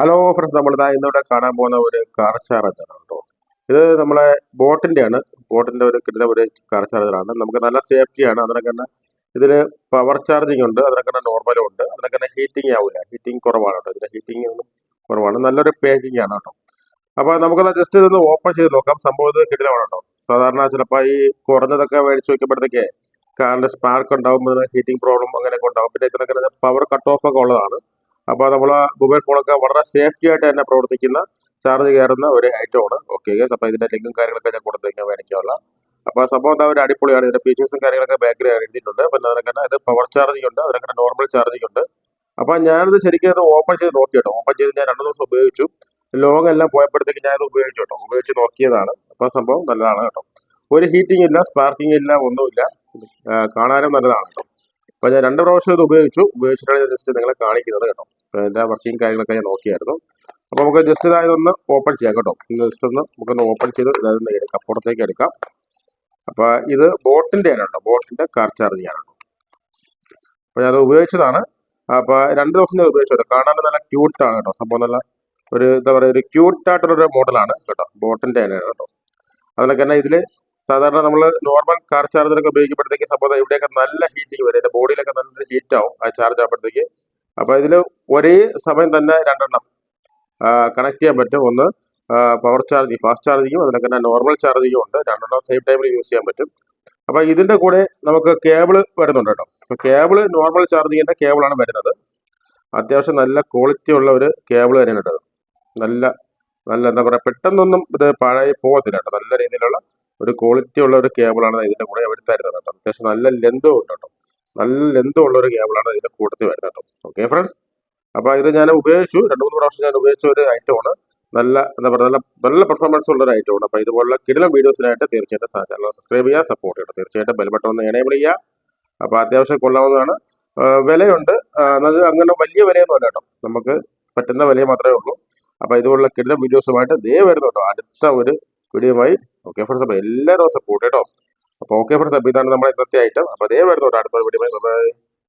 Hello friends നമ്മൾ ഇതാ ഇന്നിവിടെ കാണാൻ പോകുന്ന ഒരു കാർ ചാർജറാണ് കേട്ടോ ഇത് നമ്മളെ ബോട്ടിന്റെ ആണ് ബോട്ടിന്റെ ഒരു കിട്ടുന്ന ഒരു കാർ ചാർജറാണ് നമുക്ക് നല്ല സേഫ്റ്റിയാണ് അതിനൊക്കെ തന്നെ ഇതിൽ പവർ ചാർജിങ് ഉണ്ട്. അതിനൊക്കെ തന്നെ നോർമലും ഉണ്ട്. അതിനൊക്കെ തന്നെ ഹീറ്റിംഗ് ആവില്ല ഹീറ്റിംഗ് കുറവാണ് കേട്ടോ ഇതിന്റെ ഹീറ്റിംഗ് കുറവാണ്. നല്ലൊരു പാക്കിംഗ് ആണ് കേട്ടോ അപ്പോൾ നമുക്കത് ജസ്റ്റ് ഇതൊന്ന് ഓപ്പൺ ചെയ്ത് നോക്കാം. സംഭവം ഇത് കിട്ടിയതാണ് കേട്ടോ സാധാരണ ചിലപ്പോൾ ഈ കുറഞ്ഞതൊക്കെ മേടിച്ച് വയ്ക്കുമ്പോഴത്തേക്ക് കാറിന്റെ സ്പാർക്ക് ഉണ്ടാവും. ഹീറ്റിംഗ് പ്രോബ്ലം അങ്ങനെയൊക്കെ ഉണ്ടാകും പിന്നെ ഇതിനൊക്കെ പവർ കട്ട് ഓഫ് ഒക്കെ ഉള്ളതാണ്. അപ്പോൾ നമ്മൾ മൊബൈൽ ഫോണൊക്കെ വളരെ സേഫ്റ്റി ആയിട്ട് തന്നെ പ്രവർത്തിക്കുന്ന ചാർജ് കയറുന്ന ഒരു ഐറ്റമാണ് ഓക്കെ അപ്പോൾ ഇതിന്റെ ലിങ്കും കാര്യങ്ങളൊക്കെ ഞാൻ കൊടുത്തേക്കാൻ മേടിക്കാനുള്ള. അപ്പോൾ സംഭവം എന്താ ഒരു അടിപൊളിയാണ്. ഇതിന്റെ ഫീച്ചേഴ്സും കാര്യങ്ങളൊക്കെ ബാക്കിൽ എഴുതിയിട്ടുണ്ട്. പിന്നെ അതിനൊക്കെ ഇത് പവർ ചാർജിങ് ഉണ്ട് അതിനൊക്കെ നോർമൽ ചാർജിങ് ഉണ്ട് അപ്പോൾ ഞാനിത് ശരിക്കും അത് ഓപ്പൺ ചെയ്ത് നോക്കി കേട്ടോ ഓപ്പൺ ചെയ്ത് ഞാൻ രണ്ടു ദിവസം ഉപയോഗിച്ചു. ലോങ് എല്ലാം പോയപ്പോഴത്തേക്ക് ഞാനത് ഉപയോഗിച്ചു കേട്ടോ. ഉപയോഗിച്ച് നോക്കിയതാണ്. അപ്പോൾ സംഭവം നല്ലതാണ് കേട്ടോ. ഒരു ഹീറ്റിംഗ് ഇല്ല സ്പാർക്കിംഗ് ഇല്ല ഒന്നുമില്ല. കാണാനും നല്ലതാണ് കേട്ടോ. അപ്പോൾ ഞാൻ രണ്ട് പ്രാവശ്യം ഇത് ഉപയോഗിച്ചു. ഉപയോഗിച്ചിട്ടാണ് ഞാൻ ജസ്റ്റ് നിങ്ങളെ കാണിക്കുന്നത് കേട്ടോ. അതിന്റെ വർക്കിംഗ് കാര്യങ്ങളൊക്കെ ഞാൻ നോക്കിയായിരുന്നു. അപ്പോൾ നമുക്ക് ജസ്റ്റ് ഇതായതൊന്ന് ഓപ്പൺ ചെയ്യാം കേട്ടോ. ജസ്റ്റ് ഒന്ന് നമുക്കൊന്ന് ഓപ്പൺ ചെയ്ത് ഇതായത് എടുക്കാം. പുറത്തേക്ക് എടുക്കാം. അപ്പോൾ ഇത് ബോട്ടിന്റെ ആണ് കേട്ടോ ബോട്ടിന്റെ കാർ ചാർജിങ് ആണ് അപ്പോൾ ഞാനത് ഉപയോഗിച്ചതാണ്. അപ്പോൾ രണ്ട് ദിവസം ഞാൻ ഉപയോഗിച്ചു കാണാൻ നല്ല ക്യൂട്ടാണ് കേട്ടോ. സംഭവം നല്ല ഒരു എന്താ പറയുക ഒരു ക്യൂട്ടായിട്ടുള്ളൊരു മോഡലാണ് കേട്ടോ. ബോട്ടിന്റെ തന്നെയാണ് കേട്ടോ. അതിലൊക്കെ തന്നെ ഇതിൽ സാധാരണ നമ്മൾ നോർമൽ കാർ ചാർജറൊക്കെ ഉപയോഗിക്കുമ്പോഴത്തേക്ക് സംഭവം ഇവിടെയൊക്കെ നല്ല ഹീറ്റിംഗ് വരും. എന്റെ ബോഡിയിലൊക്കെ നല്ല ഹീറ്റ് ആവും ആ ചാർജ് ആകുമ്പോഴത്തേക്ക് അപ്പോൾ ഇതിൽ ഒരേ സമയം തന്നെ രണ്ടെണ്ണം കണക്ട് ചെയ്യാൻ പറ്റും. ഒന്ന് പവർ ചാർജിങ് ഫാസ്റ്റ് ചാർജിങ്ങും അതിനൊക്കെ തന്നെ നോർമൽ ചാർജിങ്ങും ഉണ്ട്. രണ്ടെണ്ണം സെയിം ടൈമിൽ യൂസ് ചെയ്യാൻ പറ്റും. അപ്പോൾ ഇതിന്റെ കൂടെ നമുക്ക് കേബിൾ വരുന്നുണ്ട് കേട്ടോ. അപ്പോൾ കേബിൾ നോർമൽ ചാർജിങ്ങിന്റെ കേബിളാണ് വരുന്നത്. അത്യാവശ്യം നല്ല ക്വാളിറ്റി ഉള്ള ഒരു കേബിൾ തന്നെയാണ് നല്ല നല്ല എന്താ പറയുക പെട്ടെന്നൊന്നും ഇത് പഴയ പോകത്തില്ല കേട്ടോ. നല്ല രീതിയിലുള്ള ഒരു ക്വാളിറ്റി ഉള്ള ഒരു കേബിളാണ് ഇതിന്റെ കൂടെ അവർ തരുന്നത് കേട്ടോ. അത്യാവശ്യം നല്ല ലെന്തും ഉണ്ട് കേട്ടോ. നല്ല ലെന്തും ഉള്ള ഒരു കേബിളാണ് ഇതിന്റെ കൂട്ടത്തിൽ വരുന്നത് കേട്ടോ. ഓക്കെ ഫ്രണ്ട്സ് അപ്പോൾ ഇത് ഞാൻ ഉപയോഗിച്ചു. രണ്ട് മൂന്ന് പ്രാവശ്യം ഞാൻ ഉപയോഗിച്ച ഒരു ഐറ്റമാണ് നല്ല എന്താ പറയുക നല്ല നല്ല പെർഫോമൻസ് ഉള്ള ഒരു ഐറ്റമാണ് അപ്പോൾ ഇതുപോലുള്ള കിടിലം വീഡിയോസിനായിട്ട് തീർച്ചയായിട്ടും ചാനൽ സബ്സ്ക്രൈബ് ചെയ്യുക സപ്പോർട്ട് ചെയ്യുക തീർച്ചയായിട്ടും ബെൽ ബട്ടൺ ഒന്ന് എനേബിൾ ചെയ്യുക. അപ്പോൾ അത്യാവശ്യം കൊള്ളാവുന്നതാണ്. വിലയുണ്ട്. അത് അങ്ങനെ വലിയ വിലയൊന്നും കേട്ടോ. നമുക്ക് പറ്റുന്ന വില മാത്രമേ ഉള്ളൂ. അപ്പോൾ ഇതുപോലുള്ള കിടിലം വീഡിയോസുമായിട്ട് ദേ കേട്ടോ. അടുത്ത ഒരു വീഡിയോയുമായി ഓക്കെ ഫ്രണ്ട്സ് അപ്പോൾ എല്ലാവരും സപ്പോർട്ട് കേട്ടോ അപ്പോൾ ഓക്കെ ഫ്രണ്ട്സ് അപ്പോൾ ഇതാണ് നമ്മുടെ ഇന്നത്തെ ഐറ്റം അപ്പോൾ അതേ വരുന്നോട്ടോ അടുത്ത വീഡിയോ ബൈ ബൈ